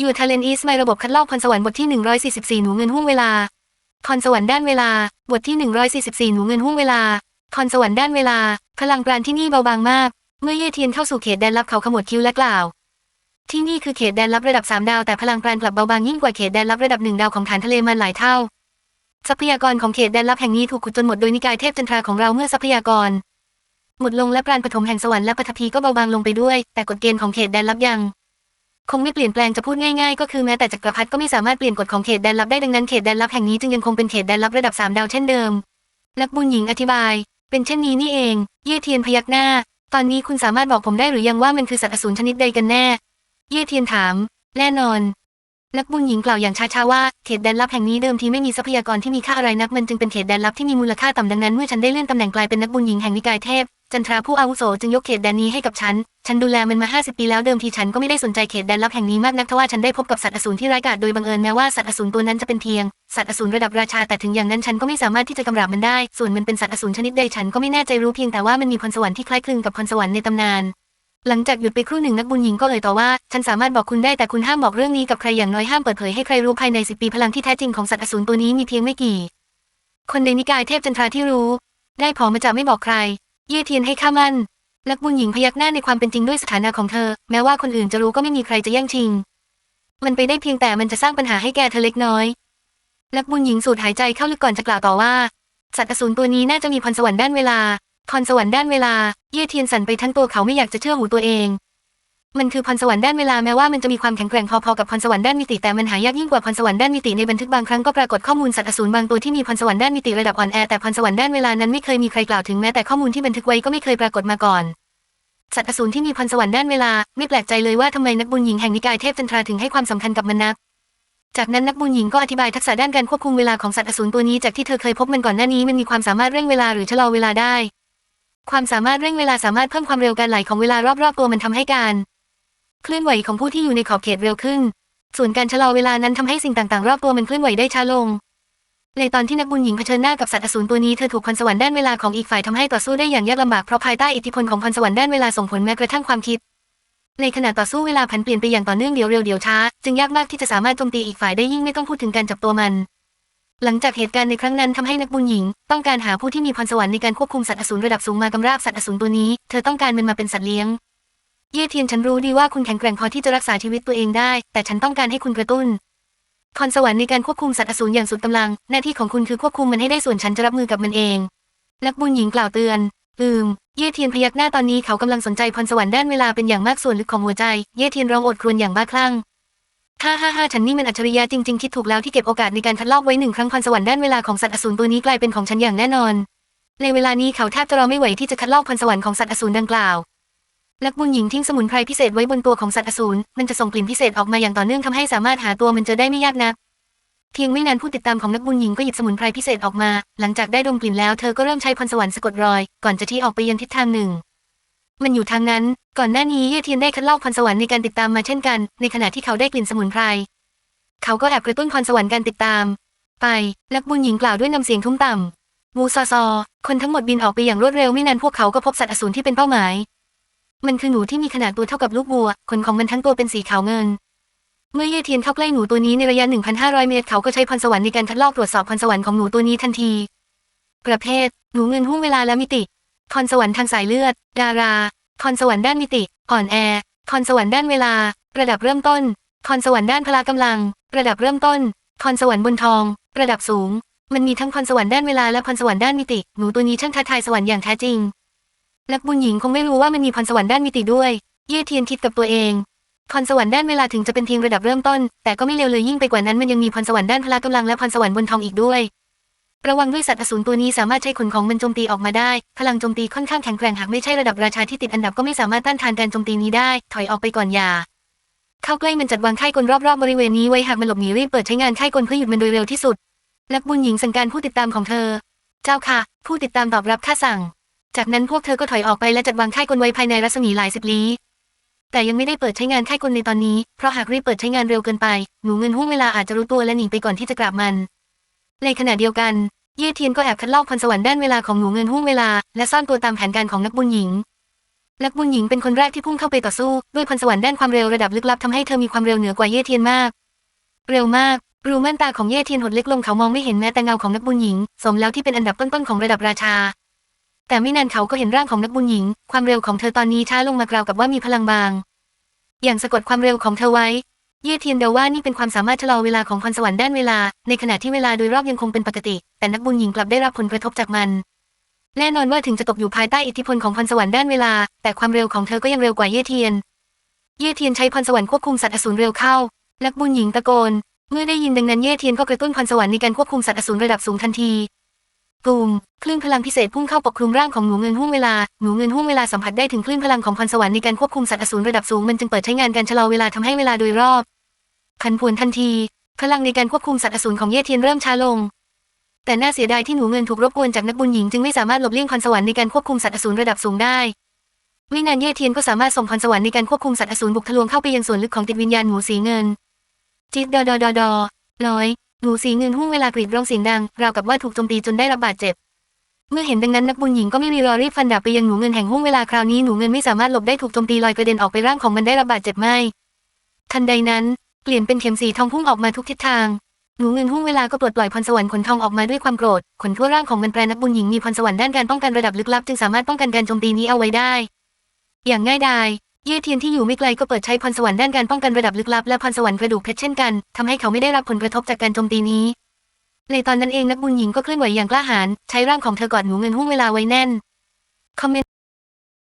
อยู่ทาเลนอีสไมระบบคัดลอกพรสวรรค์บทที่ 144 หนูเงินห่วงเวลา พรสวรรค์ด้านเวลา บทที่ 144 หนูเงินห่วงเวลา พรสวรรค์ด้านเวลา พลังปราณที่นี่เบาบางมาก เมื่อเย่เทียนเข้าสู่เขตแดนลับเขาขมวดคิ้วและกล่าว ที่นี่คือเขตแดนลับระดับ 3 ดาวแต่พลังปราณกลับเบาบางยิ่งกว่าเขตแดนลับระดับหนึ่งดาวของฐานทะเลมันหลายเท่า ทรัพยากรของเขตแดนลับแห่งนี้ถูกขุดจนหมดโดยนิกายเทพจันทราของเราเมื่อทรัพยากร หมดลงและปราณปฐมแห่งสวรรค์และปฐพีก็เบาบางลงไปด้วย แต่กฎเกณฑ์ของเขตแดนลับยัง คงไม่เปลี่ยนแปลงจะพูดง่ายๆ ก็คือแม้แต่จักรพรรดิก็ไม่สามารถเปลี่ยนกฎของเขตแดนลับได้ดังนั้นเขตแดนลับแห่งนี้จึงยังคงเป็นเขตแดนลับระดับสามดาวเช่นเดิมนักบุญหญิงอธิบาย เป็นเช่นนี้นี่เอง เย่เทียนพยักหน้า ตอนนี้คุณสามารถบอกผมได้หรือยังว่ามันคือสัตว์อสูรชนิดใดกันแน่ เย่เทียนถาม แน่นอนนักบุญหญิงกล่าวอย่างช้าๆว่าเขตแดนลับแห่งนี้เดิมทีไม่มีทรัพยากรที่มีค่าอะไรนักมันจึงเป็นเขตแดนลับที่มีมูลค่าต่ำดังนั้นเมื่อฉันได้เลื่อนตำแหน่งกลายเป็นนักบุญหญิงแห่งนิกายเทพ จันทราผู้อาวุโสจึงยกเขตแดนนี้ให้กับฉัน ฉันดูแลมันมา 50 ปีแล้วเดิมทีฉันก็ไม่ได้สนใจเขตแดนลับแห่งนี้มากนักทว่าฉันได้พบกับสัตว์อสูรที่ร้ายกาจโดยบังเอิญแม้ว่าสัตว์อสูรตัวนั้นจะเป็นเพียง สัตว์อสูรระดับราชาแต่ถึงอย่างนั้นฉันก็ไม่สามารถที่จะกำราบมันได้ ส่วนมันเป็นสัตว์อสูรชนิดใดฉันก็ไม่แน่ใจรู้เพียงแต่ว่ามันมีพรสวรรค์ที่คล้ายคลึงกับพรสวรรค์ในตำนาน หลังจากหยุดไปครู่หนึ่งนักบุญหญิงก็เอ่ยต่อว่า ฉันสามารถบอกคุณได้แต่คุณห้ามบอกเรื่องนี้กับใครอย่างน้อยห้ามเปิดเผยให้ใครรู้ภายในสิปีพลังที่แท้จริงของสัตว์อสูรตัวนี้มีเพียงไม่กี่ คนในนิกายเทพจันทราที่รู้ ได้พอมาจากไม่บอกใคร เย่เทียนให้ข้ามั่นลักบุญหญิงพยักหน้าในความเป็นจริงด้วยสถานะของเธอ แม้ว่าคนอื่นจะรู้ก็ไม่มีใครจะแย่งชิง มันไปได้เพียงแต่มันจะสร้างปัญหาให้แกเธอเล็กน้อยลักบุญหญิงสูดหายใจเข้าลึกก่อนจะกล่าวต่อว่า สัตว์อสูรตัวนี้น่าจะมีพรสวรรค์ด้านเวลาพรสวรรค์ด้านเวลา เย่เทียนสั่นไปทั้งตัวเขาไม่อยากจะเชื่อหูตัวเอง มันคือพรสวรรค์ด้านเวลาแม้ว่ามันจะมีความแข็งแกร่งพอๆกับพรสวรรค์ด้านมิติแต่มันหายากยิ่งกว่าพรสวรรค์ด้านมิติในบันทึกบางครั้งก็ปรากฏข้อมูลสัตว์อสูรบางตัวที่มีพรสวรรค์ด้านมิติระดับอ่อนแอแต่พรสวรรค์ด้านเวลานั้นไม่เคยมีใครกล่าวถึงแม้แต่ข้อมูลที่บันทึกไว้ก็ไม่เคยปรากฏมาก่อนสัตว์อสูรที่มีพรสวรรค์ด้านเวลา ไม่แปลกใจเลยว่าทำไมนักบุญหญิงแห่งนิกายเทพจันทราถึงให้ความสำคัญกับมันนัก จากนั้นนักบุญหญิงก็อธิบายทักษะด้านการควบคุมเวลาของสัตว์อสูรตัวนี้จากที่เธอเคยพบมันก่อนหน้านี้มันมีความสามารถเร่งเวลาหรือชะลอเวลาได้ ความสามารถเร่งเวลาสามารถเพิ่มความเร็วการไหลของเวลารอบๆตัวมันทำให้การ เคลื่อนไหวของผู้ที่อยู่ในขอบเขตเร็วขึ้น ส่วนการชะลอเวลานั้นทำให้สิ่งต่างๆ รอบตัวมันเคลื่อนไหวได้ช้าลง ในตอนที่นักบุญหญิงเผชิญหน้ากับสัตว์อสูรตัวนี้เธอถูกพรสวรรค์ด้านเวลาของอีกฝ่ายทำให้ต่อสู้ได้อย่างยากลำบากเพราะภายใต้อิทธิพลของพรสวรรค์ด้านเวลาส่งผลแม้กระทั่งความคิด ในขณะต่อสู้เวลาผันเปลี่ยนไปอย่างต่อเนื่องเดี๋ยวเร็วเดี๋ยวช้า จึงยากมากที่จะสามารถโจมตีอีกฝ่ายได้ยิ่งไม่ต้องพูดถึงการจับตัวมันหลังจากเหตุการณ์ในครั้งนั้นทำให้นักบุญหญิง ต้องการหาผู้ที่มีพรสวรรค์ในการควบคุมสัตว์อสูรระดับสูงมากำราบสัตว์อสูรตัวนี้ เธอต้องการมันมาเป็นสัตว์เลี้ยง เย่เทียนฉันรู้ดีว่าคุณแข็งแกร่งพอที่จะรักษาชีวิตตัวเองได้ แต่ฉันต้องการให้คุณกระตุ้นพรสวรรค์ในการควบคุมสัตว์อสูรอย่างสุดกำลัง หน้าที่ของคุณคือควบคุมมันให้ได้ส่วนฉันจะรับมือกับมันเองนักบุญหญิงกล่าวเตือน อืม เย่เทียนพยักหน้าตอนนี้เขากำลังสนใจพรสวรรค์ด้านเวลาเป็นอย่างมากส่วนลึกของหัวใจ เย่เทียนร้องอดครวญอย่างบ้าคลั่งฮ่าฮ่าฮ่าฉันนี่มันอัจฉริยะจริงๆ คิดถูกแล้วที่เก็บโอกาสในการคัดลอกไว้หนึ่งครั้งพรสวรรค์ด้านเวลาของสัตว์อสูรตัวนี้กลายเป็นของฉันอย่างแน่นอน ในเวลานี้เขาแทบจะรอไม่ไหวที่จะคัดลอกพรสวรรค์ของสัตว์อสูรดังกล่าว นักบุญหญิงทิ้งสมุนไพรพิเศษไว้บนตัวของสัตว์อสูร มันจะส่งกลิ่นพิเศษออกมาอย่างต่อเนื่องทำให้สามารถหาตัวมันเจอได้ไม่ยากนัก เพียงไม่นานผู้ติดตามของนักบุญหญิงก็หยิบสมุนไพรพิเศษออกมา หลังจากได้ดมกลิ่นแล้วเธอก็เริ่มใช้พรสวรรค์สะกดรอย ก่อนจะที่ออกไปยังทิศทางหนึ่ง มันอยู่ทางนั้น ก่อนหน้านี้เย่เทียนได้คัดลอกพรสวรรค์ในการติดตามมาเช่นกัน ในขณะที่เขาได้กลิ่นสมุนไพร เขาก็แอบกระตุ้นพรสวรรค์การติดตาม ไปนักบุญหญิงกล่าวด้วยน้ำเสียงทุ้มต่ำวูซอซอ คนทั้งหมดบินออกไปอย่างรวดเร็วไม่นานพวกเขาก็พบสัตว์อสูรที่เป็นเป้าหมาย มันคือหนูที่มีขนาดตัวเท่ากับลูกวัว ขนของมันทั้งตัวเป็นสีขาวเงิน เมื่อเย่เทียนเข้าใกล้หนูตัวนี้ในระยะ 1,500 เมตร เขาก็ใช้พรสวรรค์ในการคัดลอกตรวจสอบพรสวรรค์ของหนูตัวนี้ทันที ประเภท หนูเงินห่วงเวลาและมิติพรสวรรค์ทางสายเลือด ดาราพรสวรรค์ด้านมิติ อ่อนแอพรสวรรค์ด้านเวลา ระดับเริ่มต้นพรสวรรค์ด้านพละกำลัง ระดับเริ่มต้นพรสวรรค์บนทอง ระดับสูง มันมีทั้งพรสวรรค์ด้านเวลาและพรสวรรค์ด้านมิติ หนูตัวนี้ช่างท้าทายสวรรค์อย่างแท้จริง นักบุญหญิงคงไม่รู้ว่ามันมีพรสวรรค์ด้านมิติด้วย เย่เทียนคิดกับตัวเองพรสวรรค์ด้านเวลาถึงจะเป็นเพียงระดับเริ่มต้น แต่ก็ไม่เลวเลยยิ่งไปกว่านั้นมันยังมีพรสวรรค์ด้านพละกำลังและพรสวรรค์บนทองอีกด้วย ระวังด้วยสัตว์อสูรตัวนี้สามารถใช้ขนของมันโจมตีออกมาได้ พลังโจมตีค่อนข้างแข็งแกร่งหากไม่ใช่ระดับราชาที่ติดอันดับก็ไม่สามารถต้านทานการโจมตีนี้ได้ ถอยออกไปก่อนอย่า เข้าใกล้มันจัดวางค่ายกลรอบๆบริเวณนี้ไว้หากมันหลบหนีรีบเปิดใช้งานค่ายกลเพื่อหยุดมันโดยเร็วที่สุดนักบุญหญิงสั่งการผู้ติดตามของเธอ เจ้าค่ะ ผู้ติดตามตอบรับข้าสั่ง จากนั้นพวกเธอก็ถอยออกไปและจัดวางค่ายกลไว้ภายในรัศมีหลายสิบลี้ แต่ยังไม่ได้เปิดใช้งานค่ายกลในตอนนี้ เพราะหากรีบเปิดใช้งานเร็วเกินไป หนูเงินห่วงเวลาอาจจะรู้ตัวและหนีไปก่อนที่จะกลับมัน ในขณะเดียวกัน เย่เทียนก็แอบคัดลอกพรสวรรค์ด้านเวลาของหนูเงินห่วงเวลา และซ่อนตัวตามแผนการของนักบุญหญิง นักบุญหญิงเป็นคนแรกที่พุ่งเข้าไปต่อสู้ด้วยพรสวรรค์ด้านความเร็วระดับลึกลับทำให้เธอมีความเร็วเหนือกว่าเย่เทียนมาก เร็วมากรูม่านตาของเย่เทียนหดเล็กลงเขามองไม่เห็นแม้แต่เงาของนักบุญหญิง สมแล้วที่เป็นอันดับต้นๆของระดับราชา แต่ไม่นานเขาก็เห็นร่างของนักบุญหญิง ความเร็วของเธอตอนนี้ช้าลงมากราวกับว่ามีพลังบาง อย่างสะกดความเร็วของเธอไว้ เย่เทียนเดาว่านี่เป็นความสามารถชะลอเวลาของพรสวรรค์ด้านเวลา ในขณะที่เวลาโดยรอบยังคงเป็นปกติ แต่นักบุญหญิงกลับได้รับผลกระทบจากมันแน่นอนว่าถึงจะตกอยู่ภายใต้อิทธิพลของพรสวรรค์ด้านเวลา แต่ความเร็วของเธอก็ยังเร็วกว่าเย่เทียน เย่เทียนใช้พรสวรรค์ควบคุมสัตว์อสูรเร็วเข้า นักบุญหญิงตะโกน เมื่อได้ยินดังนั้นเย่เทียนก็กระตุ้นพรสวรรค์ในการควบคุมสัตว์อสูรระดับสูงทันที ตูมคลื่นพลังพิเศษพุ่งเข้าปกคลุมร่างของหนูเงินห่วงเวลาหนูเงินห่วงเวลาสัมผัสได้ถึงคลื่นพลังของพรสวรรค์ในการควบคุมสัตว์อสูรระดับสูงมันจึงเปิดใช้งานการชะลอเวลาทำให้เวลาโดยรอบผันผวนทันที พลังในการควบคุมสัตว์อสูรของเย่เทียนเริ่มช้าลง แต่น่าเสียดายที่หนูเงินถูกรบกวนจากนักบุญหญิงจึงไม่สามารถหลบเลี่ยงพรสวรรค์ในการควบคุมสัตว์อสูรระดับสูงได้ไม่นานเย่เทียนก็สามารถส่งพรสวรรค์ในการควบคุมสัตว์อสูรบุกทะลวงเข้าไปยังส่วนลึกของติดวิญญาณหนูสีเงินจิตดอดอดอดอลอย หนูสีเงินหุ้งเวลากรีดร้องเสียงดังราวกับว่าถูกโจมตีจนได้รับบาดเจ็บ เมื่อเห็นดังนั้นนักบุญหญิงก็ไม่รีรอรีบฟันดาบไปยังหนูเงินแห่งหุ้งเวลาคราวนี้หนูเงินไม่สามารถหลบได้ถูกโจมตีลอยกระเด็นออกไปร่างของมันได้รับบาดเจ็บไม่ ทันใดนั้น เปลี่ยนเป็นเข็มสีทองพุ่งออกมาทุกทิศทางหนูเงินหุ้งเวลาก็ปลดปล่อยพรสวรรค์ขนทองออกมาด้วยความโกรธขนทั่วร่างของมันแปรนักบุญหญิงมีพรสวรรค์ด้านการป้องกันระดับลึกลับ จึงสามารถป้องกันการโจมตีนี้เอาไว้ได้ อย่างง่ายดาย เย่เทียนที่อยู่ไม่ไกลก็เปิดใช้พรสวรรค์ด้านการป้องกันระดับลึกลับและพรสวรรค์กระดูกเพชรเช่นกันทำให้เขาไม่ได้รับผลกระทบจากการโจมตีนี้ ในตอนนั้นเองนักบุญหญิงก็เคลื่อนไหวอย่างกล้าหาญใช้ร่างของเธอกอดหนูเงินหุ้งเวลาไว้แน่นคอมเมนต์